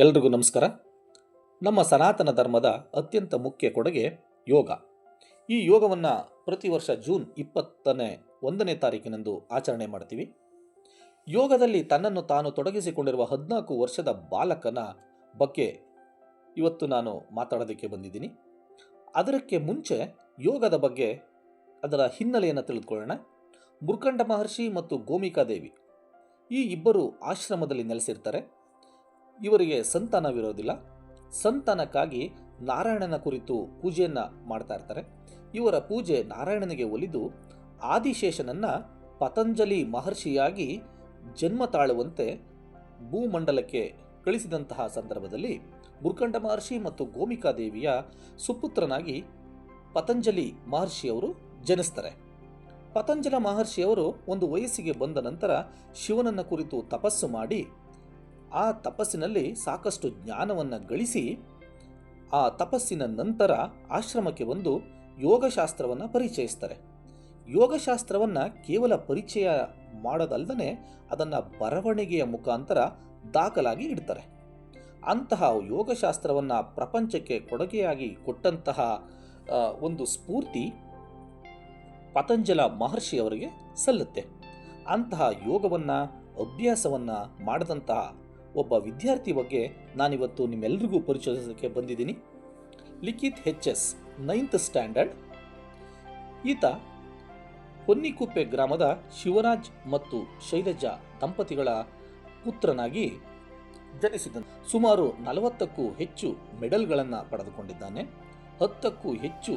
ಎಲ್ರಿಗೂ ನಮಸ್ಕಾರ. ನಮ್ಮ ಸನಾತನ ಧರ್ಮದ ಅತ್ಯಂತ ಮುಖ್ಯ ಕೊಡುಗೆ ಯೋಗ. ಈ ಯೋಗವನ್ನು ಪ್ರತಿ ವರ್ಷ ಜೂನ್ ಇಪ್ಪತ್ತನೇ ಒಂದನೇ ತಾರೀಕಿನಂದು ಆಚರಣೆ ಮಾಡ್ತೀವಿ. ಯೋಗದಲ್ಲಿ ತನ್ನನ್ನು ತಾನು ತೊಡಗಿಸಿಕೊಂಡಿರುವ ಹದಿನಾಲ್ಕು ವರ್ಷದ ಬಾಲಕನ ಬಗ್ಗೆ ಇವತ್ತು ನಾನು ಮಾತಾಡೋದಕ್ಕೆ ಬಂದಿದ್ದೀನಿ. ಅದಕ್ಕೆ ಮುಂಚೆ ಯೋಗದ ಬಗ್ಗೆ ಅದರ ಹಿನ್ನೆಲೆಯನ್ನು ತಿಳಿದುಕೊಳ್ಳೋಣ. ಮುರ್ಕಂಡ ಮಹರ್ಷಿ ಮತ್ತು ಗೋಮಿಕಾ ದೇವಿ ಈ ಇಬ್ಬರು ಆಶ್ರಮದಲ್ಲಿ ನೆಲೆಸಿರ್ತಾರೆ. ಇವರಿಗೆ ಸಂತಾನವಿರೋದಿಲ್ಲ. ಸಂತಾನಕ್ಕಾಗಿ ನಾರಾಯಣನ ಕುರಿತು ಪೂಜೆಯನ್ನು ಮಾಡ್ತಾ ಇರ್ತಾರೆ. ಇವರ ಪೂಜೆ ನಾರಾಯಣನಿಗೆ ಒಲಿದು ಆದಿಶೇಷನನ್ನು ಪತಂಜಲಿ ಮಹರ್ಷಿಯಾಗಿ ಜನ್ಮ ತಾಳುವಂತೆ ಭೂಮಂಡಲಕ್ಕೆ ಕಳಿಸಿದಂತಹ ಸಂದರ್ಭದಲ್ಲಿ ಮುರ್ಕಂಡ ಮಹರ್ಷಿ ಮತ್ತು ಗೋಮಿಕಾ ದೇವಿಯ ಸುಪುತ್ರನಾಗಿ ಪತಂಜಲಿ ಮಹರ್ಷಿಯವರು ಜನಿಸ್ತಾರೆ. ಪತಂಜಲ ಮಹರ್ಷಿಯವರು ಒಂದು ವಯಸ್ಸಿಗೆ ಬಂದ ನಂತರ ಶಿವನನ್ನ ಕುರಿತು ತಪಸ್ಸು ಮಾಡಿ ಆ ತಪಸ್ಸಿನಲ್ಲಿ ಸಾಕಷ್ಟು ಜ್ಞಾನವನ್ನು ಗಳಿಸಿ ಆ ತಪಸ್ಸಿನ ನಂತರ ಆಶ್ರಮಕ್ಕೆ ಬಂದು ಯೋಗಶಾಸ್ತ್ರವನ್ನು ಪರಿಚಯಿಸ್ತಾರೆ. ಯೋಗಶಾಸ್ತ್ರವನ್ನು ಕೇವಲ ಪರಿಚಯ ಮಾಡೋದಲ್ಲದೆ ಅದನ್ನು ಬರವಣಿಗೆಯ ಮುಖಾಂತರ ದಾಖಲಾಗಿ ಇಡ್ತಾರೆ. ಅಂತಹ ಯೋಗಶಾಸ್ತ್ರವನ್ನು ಪ್ರಪಂಚಕ್ಕೆ ಕೊಡುಗೆಯಾಗಿ ಕೊಟ್ಟಂತಹ ಒಂದು ಸ್ಫೂರ್ತಿ ಪತಂಜಲ ಮಹರ್ಷಿಯವರಿಗೆ ಸಲ್ಲುತ್ತೆ. ಅಂತಹ ಯೋಗವನ್ನು, ಅಭ್ಯಾಸವನ್ನು ಮಾಡಿದಂತಹ ಒಬ್ಬ ವಿದ್ಯಾರ್ಥಿ ಬಗ್ಗೆ ನಾನಿವತ್ತು ನಿಮ್ಮೆಲ್ಲರಿಗೂ ಪರಿಚಯಿಸೋದಕ್ಕೆ ಬಂದಿದ್ದೀನಿ. Likhith H S ninth standard ಈತ ಹೊನ್ನಿಕುಪ್ಪೆ ಗ್ರಾಮದ ಶಿವರಾಜ್ ಮತ್ತು ಶೈಲಜಾ ದಂಪತಿಗಳ ಪುತ್ರನಾಗಿ ಜನಿಸಿದ ಸುಮಾರು ನಲವತ್ತಕ್ಕೂ ಹೆಚ್ಚು ಮೆಡಲ್ಗಳನ್ನು ಪಡೆದುಕೊಂಡಿದ್ದಾನೆ. ಹತ್ತಕ್ಕೂ ಹೆಚ್ಚು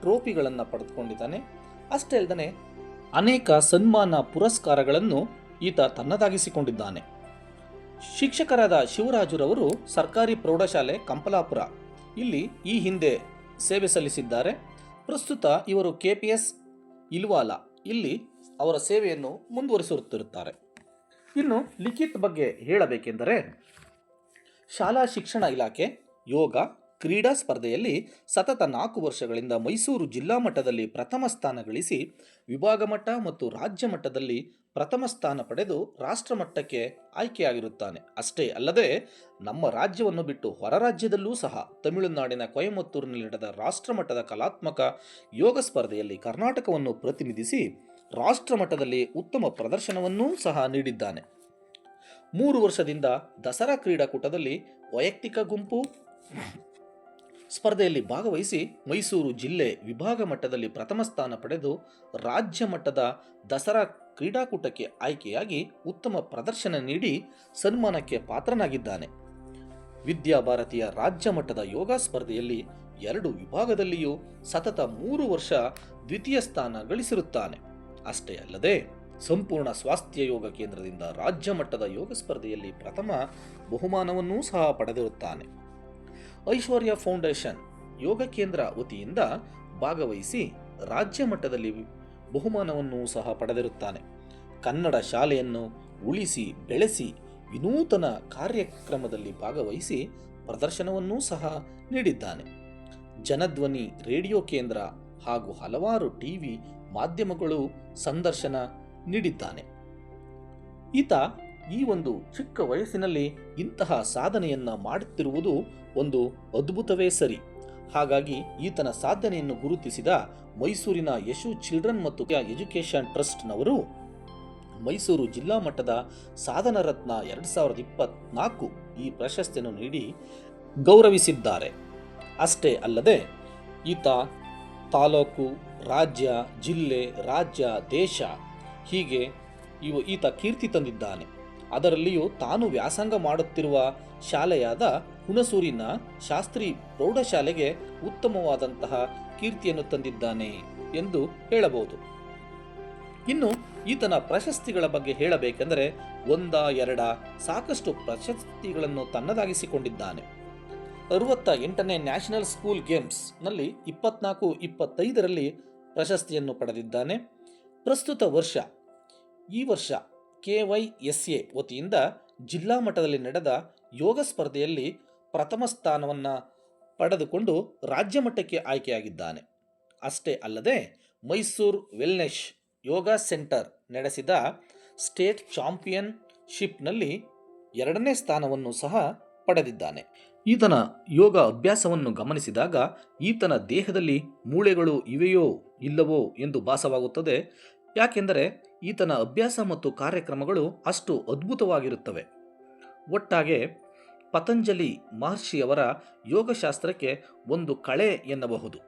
ಟ್ರೋಫಿಗಳನ್ನು ಪಡೆದುಕೊಂಡಿದ್ದಾನೆ. ಅಷ್ಟೇ ಅಲ್ಲದೆ ಅನೇಕ ಸನ್ಮಾನ ಪುರಸ್ಕಾರಗಳನ್ನು ಈತ ತನ್ನದಾಗಿಸಿಕೊಂಡಿದ್ದಾನೆ. ಶಿಕ್ಷಕರಾದ ಶಿವರಾಜುರವರು ಸರ್ಕಾರಿ ಪ್ರೌಢಶಾಲೆ ಕಂಪಲಾಪುರ. ಇಲ್ಲಿ ಈ ಹಿಂದೆ ಸೇವೆ ಸಲ್ಲಿಸಿದ್ದಾರೆ. ಪ್ರಸ್ತುತ ಇವರು ಕೆ ಪಿ ಎಸ್ ಇಲ್ವಾಲ. ಇಲ್ಲಿ ಅವರ ಸೇವೆಯನ್ನು ಮುಂದುವರಿಸುತ್ತಿರುತ್ತಾರೆ. ಇನ್ನು ಲಿಖಿತ್ ಬಗ್ಗೆ ಹೇಳಬೇಕೆಂದರೆ, ಶಾಲಾ ಶಿಕ್ಷಣ ಇಲಾಖೆ, ಯೋಗ, ಕ್ರೀಡಾ ಸ್ಪರ್ಧೆಯಲ್ಲಿ ಸತತ ನಾಲ್ಕು ವರ್ಷಗಳಿಂದ ಮೈಸೂರು ಜಿಲ್ಲಾ ಮಟ್ಟದಲ್ಲಿ ಪ್ರಥಮ ಸ್ಥಾನ ಗಳಿಸಿ, ವಿಭಾಗ ಮಟ್ಟ ಮತ್ತು ರಾಜ್ಯ ಮಟ್ಟದಲ್ಲಿ ಪ್ರಥಮ ಸ್ಥಾನ ಪಡೆದು ರಾಷ್ಟ್ರ ಮಟ್ಟಕ್ಕೆ ಆಯ್ಕೆಯಾಗಿರುತ್ತಾನೆ. ಅಷ್ಟೇ ಅಲ್ಲದೆ, ನಮ್ಮ ರಾಜ್ಯವನ್ನು ಬಿಟ್ಟು ಹೊರ ರಾಜ್ಯದಲ್ಲೂ ಸಹ ತಮಿಳುನಾಡಿನ ಕೊಯಮತ್ತೂರಿನಲ್ಲಿ ನಡೆದ ರಾಷ್ಟ್ರಮಟ್ಟದ ಕಲಾತ್ಮಕ ಯೋಗ ಸ್ಪರ್ಧೆಯಲ್ಲಿ ಕರ್ನಾಟಕವನ್ನು ಪ್ರತಿನಿಧಿಸಿ ರಾಷ್ಟ್ರಮಟ್ಟದಲ್ಲಿ ಉತ್ತಮ ಪ್ರದರ್ಶನವನ್ನೂ ಸಹ ನೀಡಿದ್ದಾನೆ. ಮೂರು ವರ್ಷದಿಂದ ದಸರಾ ಕ್ರೀಡಾಕೂಟದಲ್ಲಿ ವೈಯಕ್ತಿಕ ಗುಂಪು ಸ್ಪರ್ಧೆಯಲ್ಲಿ ಭಾಗವಹಿಸಿ ಮೈಸೂರು ಜಿಲ್ಲೆ ವಿಭಾಗ ಮಟ್ಟದಲ್ಲಿ ಪ್ರಥಮ ಸ್ಥಾನ ಪಡೆದು ರಾಜ್ಯ ಮಟ್ಟದ ದಸರಾ ಕ್ರೀಡಾಕೂಟಕ್ಕೆ ಆಯ್ಕೆಯಾಗಿ ಉತ್ತಮ ಪ್ರದರ್ಶನ ನೀಡಿ ಸನ್ಮಾನಕ್ಕೆ ಪಾತ್ರನಾಗಿದ್ದಾನೆ. ವಿದ್ಯಾಭಾರತಿಯ ರಾಜ್ಯ ಮಟ್ಟದ ಯೋಗ ಸ್ಪರ್ಧೆಯಲ್ಲಿ ಎರಡು ವಿಭಾಗದಲ್ಲಿಯೂ ಸತತ ಮೂರು ವರ್ಷ ದ್ವಿತೀಯ ಸ್ಥಾನ ಗಳಿಸಿರುತ್ತಾನೆ. ಅಷ್ಟೇ ಅಲ್ಲದೆ, ಸಂಪೂರ್ಣ ಸ್ವಾಸ್ಥ್ಯ ಯೋಗ ಕೇಂದ್ರದಿಂದ ರಾಜ್ಯ ಮಟ್ಟದ ಯೋಗ ಸ್ಪರ್ಧೆಯಲ್ಲಿ ಪ್ರಥಮ ಬಹುಮಾನವನ್ನೂ ಸಹ ಪಡೆದಿರುತ್ತಾನೆ. ಐಶ್ವರ್ಯ ಫೌಂಡೇಶನ್ ಯೋಗ ಕೇಂದ್ರ ವತಿಯಿಂದ ಭಾಗವಹಿಸಿ ರಾಜ್ಯ ಮಟ್ಟದಲ್ಲಿ ಬಹುಮಾನವನ್ನು ಸಹ ಪಡೆದಿರುತ್ತಾನೆ. ಕನ್ನಡ ಶಾಲೆಯನ್ನು ಉಳಿಸಿ, ಬೆಳೆಸಿ, ವಿನೂತನ ಕಾರ್ಯಕ್ರಮದಲ್ಲಿ ಭಾಗವಹಿಸಿ ಪ್ರದರ್ಶನವನ್ನೂ ಸಹ ನೀಡಿದ್ದಾನೆ. ಜನಧ್ವನಿ, ರೇಡಿಯೋ ಕೇಂದ್ರ ಹಾಗೂ ಹಲವಾರು ಟಿವಿ ಮಾಧ್ಯಮಗಳು ಸಂದರ್ಶನ ನೀಡಿದ್ದಾನೆ. ಈತ ಈ ಒಂದು ಚಿಕ್ಕ ವಯಸ್ಸಿನಲ್ಲಿ ಇಂತಹ ಸಾಧನೆಯನ್ನ ಮಾಡುತ್ತಿರುವುದು ಒಂದು ಅದ್ಭುತವೇ ಸರಿ. ಹಾಗಾಗಿ ಈತನ ಸಾಧನೆಯನ್ನು ಗುರುತಿಸಿದ ಮೈಸೂರಿನ ಯಶು ಚಿಲ್ಡ್ರನ್ ಮತ್ತು ಎಜುಕೇಷನ್ ಟ್ರಸ್ಟ್ನವರು ಮೈಸೂರು ಜಿಲ್ಲಾ ಮಟ್ಟದ ಸಾಧನ ರತ್ನ ಎರಡು ಸಾವಿರದ ಇಪ್ಪತ್ನಾಲ್ಕು ಈ ಪ್ರಶಸ್ತಿಯನ್ನು ನೀಡಿ ಗೌರವಿಸಿದ್ದಾರೆ. ಅಷ್ಟೇ ಅಲ್ಲದೆ ಈತ ತಾಲೂಕು, ರಾಜ್ಯ, ಜಿಲ್ಲೆ, ರಾಜ್ಯ, ದೇಶ ಹೀಗೆ ಇವು ಈತ ಕೀರ್ತಿ ತಂದಿದ್ದಾನೆ. ಅದರಲ್ಲಿಯೂ ತಾನು ವ್ಯಾಸಂಗ ಮಾಡುತ್ತಿರುವ ಶಾಲೆಯಾದ ಹುಣಸೂರಿನ ಶಾಸ್ತ್ರಿ ಪ್ರೌಢಶಾಲೆಗೆ ಉತ್ತಮವಾದಂತಹ ಕೀರ್ತಿಯನ್ನು ತಂದಿದ್ದಾನೆ ಎಂದು ಹೇಳಬಹುದು. ಇನ್ನು ಈತನ ಪ್ರಶಸ್ತಿಗಳ ಬಗ್ಗೆ ಹೇಳಬೇಕೆಂದರೆ ಒಂದ ಎರಡ ಸಾಕಷ್ಟು ಪ್ರಶಸ್ತಿಗಳನ್ನು ತನ್ನದಾಗಿಸಿಕೊಂಡಿದ್ದಾನೆ. ಅರುವತ್ತ ಎಂಟನೇ ನ್ಯಾಷನಲ್ ಸ್ಕೂಲ್ ಗೇಮ್ಸ್ನಲ್ಲಿ ಇಪ್ಪತ್ನಾಲ್ಕು ಇಪ್ಪತ್ತೈದರಲ್ಲಿ ಪ್ರಶಸ್ತಿಯನ್ನು ಪಡೆದಿದ್ದಾನೆ. ಪ್ರಸ್ತುತ ವರ್ಷ ಈ ವರ್ಷ ಕೆ ವೈ ಎಸ್ ಎ ವತಿಯಿಂದ ಜಿಲ್ಲಾ ಮಟ್ಟದಲ್ಲಿ ನಡೆದ ಯೋಗ ಸ್ಪರ್ಧೆಯಲ್ಲಿ ಪ್ರಥಮ ಸ್ಥಾನವನ್ನು ಪಡೆದುಕೊಂಡು ರಾಜ್ಯ ಮಟ್ಟಕ್ಕೆ ಆಯ್ಕೆಯಾಗಿದ್ದಾನೆ. ಅಷ್ಟೇ ಅಲ್ಲದೆ ಮೈಸೂರು ವೆಲ್ನೆಶ್ ಯೋಗ ಸೆಂಟರ್ ನಡೆಸಿದ ಸ್ಟೇಟ್ ಚಾಂಪಿಯನ್ಶಿಪ್ನಲ್ಲಿ ಎರಡನೇ ಸ್ಥಾನವನ್ನು ಸಹ ಪಡೆದಿದ್ದಾನೆ. ಈತನ ಯೋಗ ಅಭ್ಯಾಸವನ್ನು ಗಮನಿಸಿದಾಗ ಈತನ ದೇಹದಲ್ಲಿ ಮೂಳೆಗಳು ಇವೆಯೋ ಇಲ್ಲವೋ ಎಂದು ಭಾಸವಾಗುತ್ತದೆ. ಯಾಕೆಂದರೆ ಈತನ ಅಭ್ಯಾಸ ಮತ್ತು ಕಾರ್ಯಕ್ರಮಗಳು ಅಷ್ಟು ಅದ್ಭುತವಾಗಿರುತ್ತವೆ. ಒಟ್ಟಾಗೆ ಪತಂಜಲಿ ಮಹರ್ಷಿಯವರ ಯೋಗಶಾಸ್ತ್ರಕ್ಕೆ ಒಂದು ಕಳೆ ಎನ್ನಬಹುದು.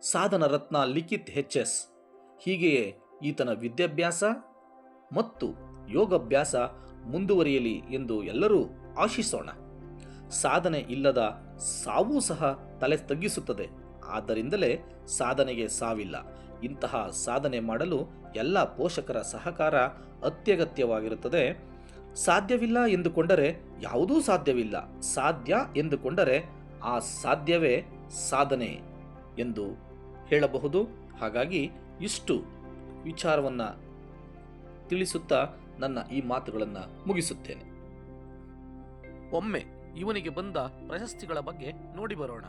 ಸಾಧನ ರತ್ನ ಲಿಖಿತ್ ಹೆಚ್ ಎಸ್. ಹೀಗೆಯೇ ಈತನ ವಿದ್ಯಾಭ್ಯಾಸ ಮತ್ತು ಯೋಗಾಭ್ಯಾಸ ಮುಂದುವರಿಯಲಿ ಎಂದು ಎಲ್ಲರೂ ಆಶಿಸೋಣ. ಸಾಧನೆ ಇಲ್ಲದ ಸಾವೂ ಸಹ ತಲೆ ತಗ್ಗಿಸುತ್ತದೆ. ಆದ್ದರಿಂದಲೇ ಸಾಧನೆಗೆ ಸಾವಿಲ್ಲ. ಇಂತಹ ಸಾಧನೆ ಮಾಡಲು ಎಲ್ಲ ಪೋಷಕರ ಸಹಕಾರ ಅತ್ಯಗತ್ಯವಾಗಿರುತ್ತದೆ. ಸಾಧ್ಯವಿಲ್ಲ ಎಂದುಕೊಂಡರೆ ಯಾವುದೂ ಸಾಧ್ಯವಿಲ್ಲ. ಸಾಧ್ಯ ಎಂದುಕೊಂಡರೆ ಆ ಸಾಧ್ಯವೇ ಸಾಧನೆ ಎಂದು ಹೇಳಬಹುದು. ಹಾಗಾಗಿ ಇಷ್ಟು ವಿಚಾರವನ್ನು ತಿಳಿಸುತ್ತಾ ನನ್ನ ಈ ಮಾತುಗಳನ್ನು ಮುಗಿಸುತ್ತೇನೆ. ಒಮ್ಮೆ ಇವನಿಗೆ ಬಂದ ಪ್ರಶಸ್ತಿಗಳ ಬಗ್ಗೆ ನೋಡಿ ಬರೋಣ.